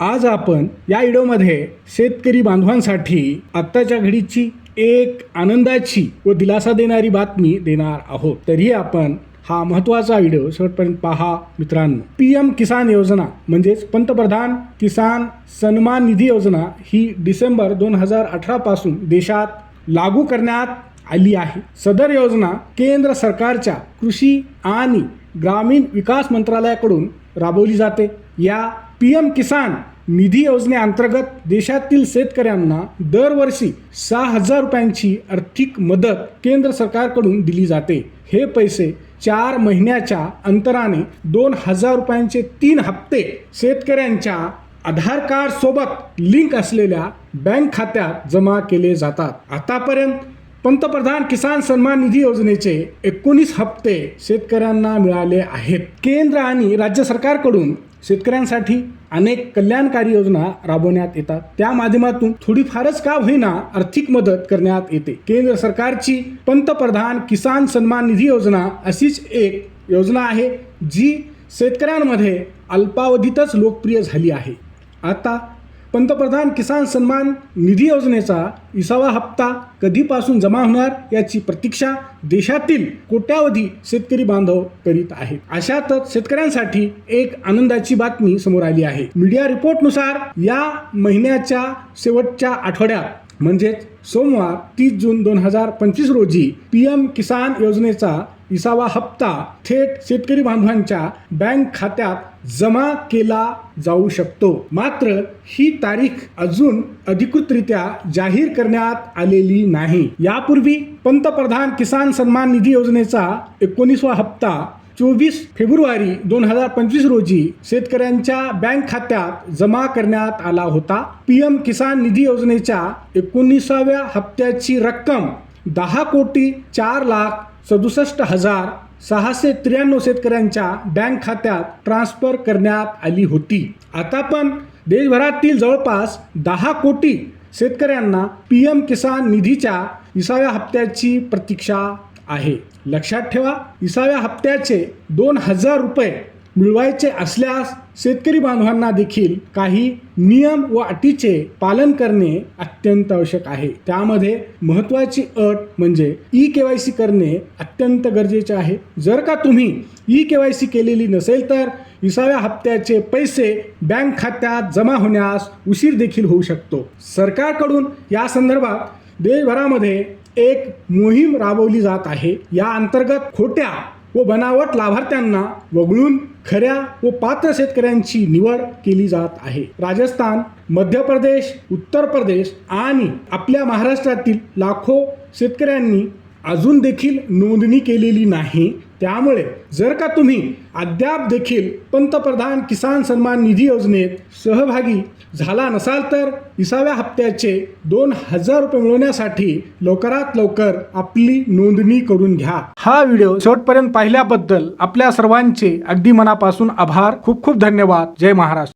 आज आपण या व्हिडिओमध्ये शेतकरी बांधवांसाठी आत्ताच्या घडीची एक आनंदाची व दिलासा देणारी बातमी देणार आहोत. तरीही आपण हा महत्त्वाचा व्हिडिओ शेवटपर्यंत पहा. मित्रांनो पी एम किसान योजना म्हणजेच पंतप्रधान किसान सन्मान निधी योजना ही डिसेंबर दोन हजार अठरा पासून देशात लागू करण्यात आली आहे. सदर योजना केंद्र सरकारच्या कृषी आणि ग्रामीण विकास मंत्रालयाकडून राबवली जाते. या पी एम किसान निधी योजनेअंतर्गत देशातील शेतकऱ्यांना दरवर्षी सहा हजार रुपयांची आर्थिक मदत केंद्र सरकारकडून दिली जाते. हे पैसे चार महिन्याच्या अंतराने दोन हजार रुपयांचे तीन हप्ते शेतकऱ्यांच्या आधार कार्ड सोबत लिंक असलेल्या बँक खात्यात जमा केले जातात. आतापर्यंत पंतप्रधान किसान सन्मान निधी योजनेचे एकोणीस हप्ते शेतकऱ्यांना मिळाले आहेत. केंद्र आणि राज्य सरकारकडून शेतकऱ्यांसाठी अनेक कल्याणकारी योजना राबवण्यात येतात. त्या माध्यमातून थोडीफारच का होईना आर्थिक मदत करण्यात येते. केंद्र सरकारची पंतप्रधान किसान सन्मान निधी योजना अशीच एक योजना आहे जी शेतकऱ्यांमध्ये अल्पावधीतच लोकप्रिय झाली आहे. आता पंतप्रधान किसान सन्मान निधी योजनेचा विसावा हप्ता कधीपासून जमा होणार याची प्रतीक्षा देशातील कोट्यावधी शेतकरी बांधव करीत आहेत. अशातच शेतकऱ्यांसाठी एक आनंदाची बातमी समोर आली आहे. मीडिया रिपोर्टनुसार या महिन्याच्या शेवटच्या आठवड्यात म्हणजेच सोमवार तीस जून दोन हजार पंचवीस रोजी पी एम किसान योजनेचा विसावा हप्ता थेट शेतकरी बांधवांच्या बँक खात्यात जमा केला जाऊ शकतो. मात्र ही तारीख अजून अधिकृतरित्या जाहीर करण्यात आलेली नाही. यापूर्वी पंतप्रधान किसान सन्मान निधी योजनेचा एकोणीसवा हप्ता चोवीस फेब्रुवारी दोन हजार पंचवीस रोजी शेतकऱ्यांच्या बँक खात्यात जमा करण्यात आला होता. पी एम किसान निधी योजनेच्या एकोणीसाव्या हप्त्याची रक्कम दहा कोटी चार लाख सदुसष्ट हजार सहाशे त्र्याण्णव शेतकऱ्यांच्या बँक खात्यात ट्रान्स्फर करण्यात आली होती. आता पण देशभरातील जवळपास दहा कोटी शेतकऱ्यांना पी एम किसान निधीच्या विसाव्या हप्त्याची प्रतीक्षा आहे. लक्षात ठेवा विसाव्या हप्त्याचे दोन हजार रुपये मिळवायचे असल्यास शेतकरी बांधवांना देखील काही नियम व अटीचे पालन करणे अत्यंत आवश्यक आहे. त्यामध्ये महत्त्वाची अट म्हणजे ई के वाय सी करणे अत्यंत गरजेचे आहे. जर का तुम्ही ई के वाय सी केलेली नसेल तर विसाव्या हप्त्याचे पैसे बँक खात्यात जमा होण्यास उशीर देखील होऊ शकतो. सरकारकडून या संदर्भात देशभरामध्ये एक मोहीम राबवली जात आहे. या अंतर्गत खोट्या व बनावट लाभार्थ्यांना वगळून खऱ्या व पात्र शेतकऱ्यांची निवड केली जात आहे. राजस्थान मध्य प्रदेश उत्तर प्रदेश आणि आपल्या महाराष्ट्रातील लाखो शेतकऱ्यांनी अजून देखील नोंदणी केलेली नाही. त्यामुळे जर का तुम्ही अद्याप देखील पंतप्रधान किसान सन्मान निधी योजनेत सहभागी झाला नसाल तर विसाव्या हप्त्याचे दोन हजार रुपये मिळवण्यासाठी लवकरात लवकर आपली नोंदणी करून घ्या. हा व्हिडिओ शेवटपर्यंत पाहिल्याबद्दल आपल्या सर्वांचे अगदी मनापासून आभार. खूप खूप धन्यवाद. जय महाराष्ट्र.